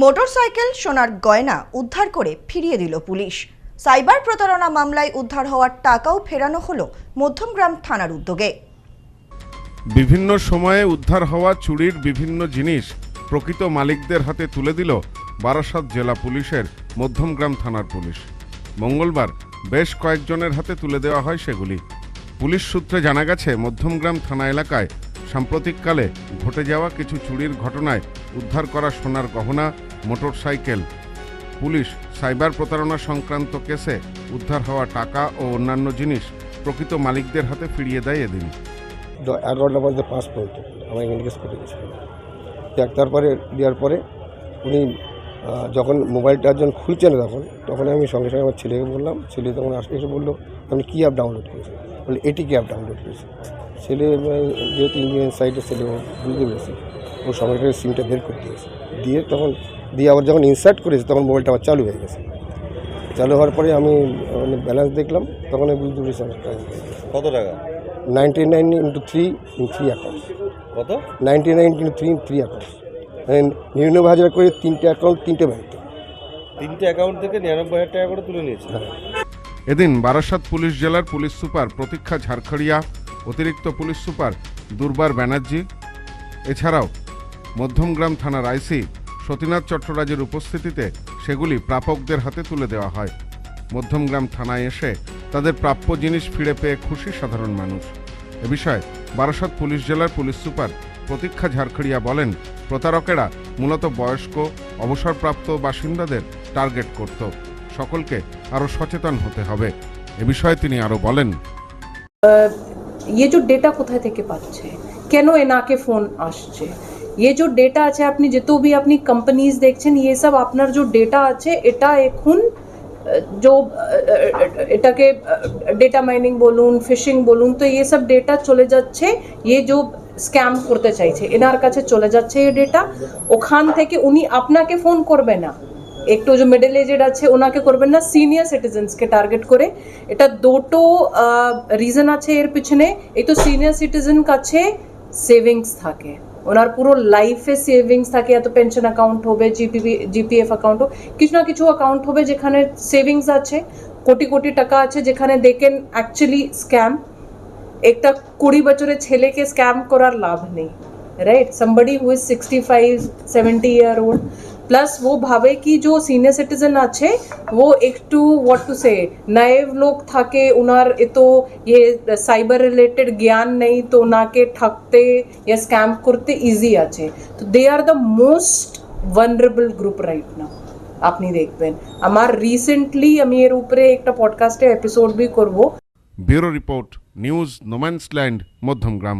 Motorcycle সোনার গয়না উদ্ধার করে ফিরিয়ে দিল পুলিশ। সাইবার প্রতারণা মামলায় উদ্ধার হওয়ার টাকাও ফেরানো হলো মধ্যমগ্রাম থানার উদ্যোগে। বিভিন্ন সময়ে উদ্ধার হওয়া চুরির বিভিন্ন জিনিস প্রকৃত মালিকদের হাতে তুলে দিল বারাসাত জেলা পুলিশের মধ্যমগ্রাম থানার পুলিশ। মঙ্গলবার বেশ কয়েকজনের হাতে তুলে দেওয়া হয় সেগুলি। পুলিশ সূত্রে জানা গেছে, মধ্যমগ্রাম থানা এলাকায় সাম্প্রতিককালে ঘটে যাওয়া কিছু চুরির ঘটনায় উদ্ধার করা সোনার গহনা, মোটরসাইকেল, পুলিশ, সাইবার প্রতারণা সংক্রান্ত কেসে উদ্ধার হওয়া টাকা ও অন্যান্য জিনিস প্রকৃত মালিকদের হাতে ফিরিয়ে দেয় এদিন। এগারোটা পর্যন্ত পাঁচ পর্যন্ত আমার এখানে কেস কেটে গেছে। দেখ, তারপরে দেওয়ার পরে উনি যখন মোবাইলটা যখন খুলছে না তখন তখন আমি সঙ্গে সঙ্গে আমার ছেলেকে বললাম, ছেলে তখন আসে, এসে বলল আপনি কী অ্যাপ ডাউনলোড করেছেন বলে, এটি কি অ্যাপ ডাউনলোড করেছে? ছেলে যেহেতু ইঞ্জিনিয়ারিং সাইডের ছেলে ও বুঝতে পেরেছি। ও সঙ্গে সঙ্গে সিমটা বের করে দিয়েছে। দিয়ে তখন দিয়ে আবার যখন ইনসার্ট করেছে তখন মোবাইলটা আবার চালু হয়ে গেছে। চালু হওয়ার পরে আমি মানে ব্যালেন্স দেখলাম তখন আমি বুঝতে পেরেছি আমার কাজ। কত টাকা? Ninety nine into three in three accounts কত? Ninety nine into three in three accounts মানে নিরানব্বই হাজার করে তিনটে অ্যাকাউন্ট তিনটে ব্যাংকে তিনটে অ্যাকাউন্ট থেকে নিরানব্বই হাজার টাকা করে তুলে নিয়েছে। এদিন বারাসাত পুলিশ জেলার পুলিশ সুপার প্রতীক্ষা ঝাড়খড়িয়া অতিরিক্ত পুলিশ সুপার দুর্বার ব্যানার্জি। এছাড়াও মধ্যমগ্রাম থানার আইসি সতীনাথ চট্টরাজের উপস্থিতিতে সেগুলি প্রাপকদের হাতে তুলে দেওয়া হয়। মধ্যমগ্রাম থানায় এসে তাদের প্রাপ্য জিনিস ফিরে পেয়ে খুশি সাধারণ মানুষ। এ বিষয়ে বারাসাত পুলিশ জেলার পুলিশ সুপার প্রতীক্ষা ঝাড়খড়িয়া বলেন, প্রতারকেরা মূলত বয়স্ক, অবসরপ্রাপ্ত বাসিন্দাদের টার্গেট করত। সকলকে আরও সচেতন হতে হবে। এ বিষয়ে তিনি আরও বলেন। ये जो ডেটা কোথায় থেকে পাচ্ছে কেন এনাকে ফোন আসছে ये जो ডেটা আছে আপনি যত বি আপনি কোম্পানিজ দেখছেন ये सब আপনার যে ডেটা আছে এটা এখন আহ, जो আহ, এটাকে ডেটা মাইনিং বলুন ফিশিং বলুন তো ये सब ডেটা চলে যাচ্ছে ये जो স্ক্যাম করতে চাইছে এনার কাছে চলে যাচ্ছে এই ডেটা ওখান থেকে উনি আপনাকে ফোন করবে না একটু যে মিডল এজেড আছে, ওনাকে করবেন না সিনিয়র সিটিজেন্সকে টার্গেট করে। এটা দুটো রিজন আছে এর পিছনে। এই তো সিনিয়র সিটিজেন কাছে সেভিংস থাকে। ওনার পুরো লাইফে সেভিংস থাকে, এত পেনশন অ্যাকাউন্ট হবে জিপিপি জিপিএফ অ্যাকাউন্ট কিছু না কিছু অ্যাকাউন্ট হবে যেখানে সেভিংস আছে, কোটি কোটি টাকা আছে যেখানে দেখেন অ্যাকচুয়ালি স্ক্যাম একটা কুড়ি বছরের ছেলেকে স্ক্যাম করার লাভ নেই right somebody who is 65 70 year old plus वो ভাবে কি जो সিনিয়র সিটিজেন আছে वो একটু হোয়াট টু সে নায়েব লোক থাকে ওনার এত ये সাইবার রিলেটেড জ্ঞান নেই তো ওনাকে ঠকতে या স্ক্যাম করতে ইজি আছে তো they are the most vulnerable group right now আপনি দেখবেন আমার রিসেন্টলি আমি এর উপরে একটা পডকাস্টে এপিসোড বি করবো bureau report news no man's land Madhyamgram